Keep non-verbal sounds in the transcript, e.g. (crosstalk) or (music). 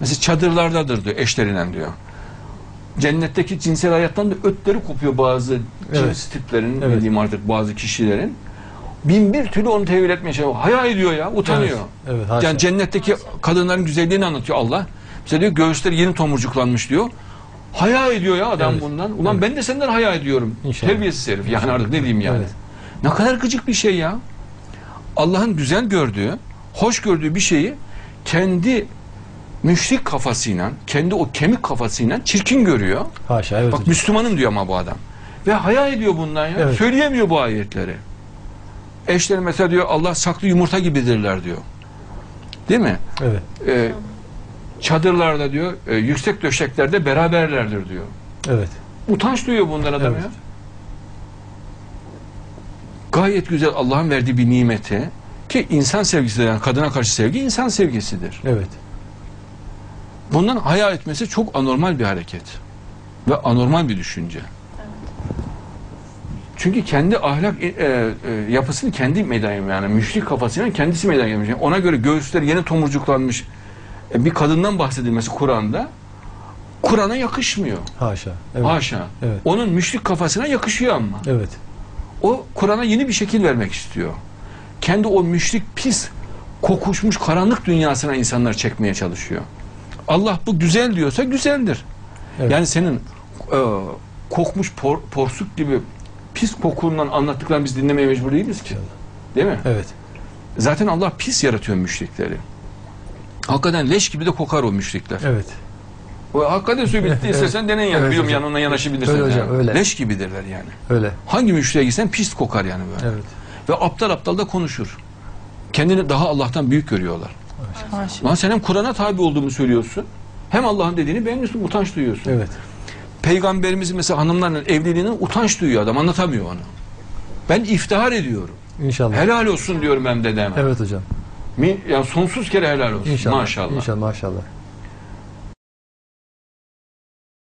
Mesela çadırlardadır diyor eşlerinden diyor. Cennetteki cinsel hayattan da ötleri kopuyor bazı cins Evet. tiplerin, Evet. diyeyim artık bazı kişilerin. Bin bir türlü onu tevil etmeye çalışıyor. Haya ediyor ya, utanıyor. Evet, evet, yani cennetteki kadınların güzelliğini anlatıyor Allah. Mesela diyor göğüsleri yeni tomurcuklanmış diyor. Haya ediyor ya adam Evet. bundan. Ulan ben de senden haya ediyorum. İnşallah. Terbiyesiz herif. Yani artık ne diyeyim yani. Evet. Ne kadar gıcık bir şey ya. Allah'ın güzel gördüğü, hoş gördüğü bir şeyi kendi müşrik kafasıyla, kendi o kemik kafasıyla çirkin görüyor. Haşa evet Bak hocam. Müslümanım diyor ama bu adam. Ve hayal ediyor bundan ya. Evet. Söyleyemiyor bu ayetleri. Eşleri mesela diyor Allah saklı yumurta gibidirler diyor. Değil mi? Evet. Ee, çadırlarda diyor, e, yüksek döşeklerde beraberlerdir diyor. Evet. Utanç duyuyor bundan adam Evet. ya. Gayet güzel Allah'ın verdiği bir nimeti ki insan sevgisidir yani kadına karşı sevgi insan sevgisidir. Evet. Bundan hayal etmesi çok anormal bir hareket ve anormal bir düşünce. Çünkü kendi ahlak e, e, yapısını kendi meydana yani müşrik kafasıyla kendisi meydana gelmiş. Yani ona göre göğüsleri yeni tomurcuklanmış e, bir kadından bahsedilmesi Kur'an'da Kur'an'a yakışmıyor. Haşa. Evet. Haşa. Evet. Onun müşrik kafasına yakışıyor ama. Evet. O Kur'an'a yeni bir şekil vermek istiyor. Kendi o müşrik pis kokuşmuş karanlık dünyasına insanlar çekmeye çalışıyor. Allah bu güzel diyorsa güzeldir. Evet. Yani senin e, kokmuş por- porsuk gibi pis kokundan anlattıklarını biz dinlemeye mecbur değiliz ki. Değil mi? Evet. Zaten Allah pis yaratıyor müşrikleri. Hakikaten leş gibi de kokar o müşrikler. Evet. O hakikaten söyleyeyim. (laughs) Evet. istersen deneyin yani. Evet Biliyorum hocam. yanına yanaşabilirsin. Öyle hocam, yani. öyle. Leş gibidirler yani. Öyle. Hangi müşriye gitsen pis kokar yani böyle. Evet. Ve aptal aptal da konuşur. Kendini daha Allah'tan büyük görüyorlar. Haşa. Lan sen hem Kur'an'a tabi olduğumu söylüyorsun. Hem Allah'ın dediğini beğenmiyorsun, utanç duyuyorsun. Evet. Peygamberimizin mesela hanımlarla evliliğinin utanç duyuyor adam, anlatamıyor onu. Ben iftihar ediyorum. İnşallah. Helal olsun diyorum hem dedeme. Evet hocam. Mi- Yani sonsuz kere helal olsun. İnşallah. Maşallah. İnşallah maşallah.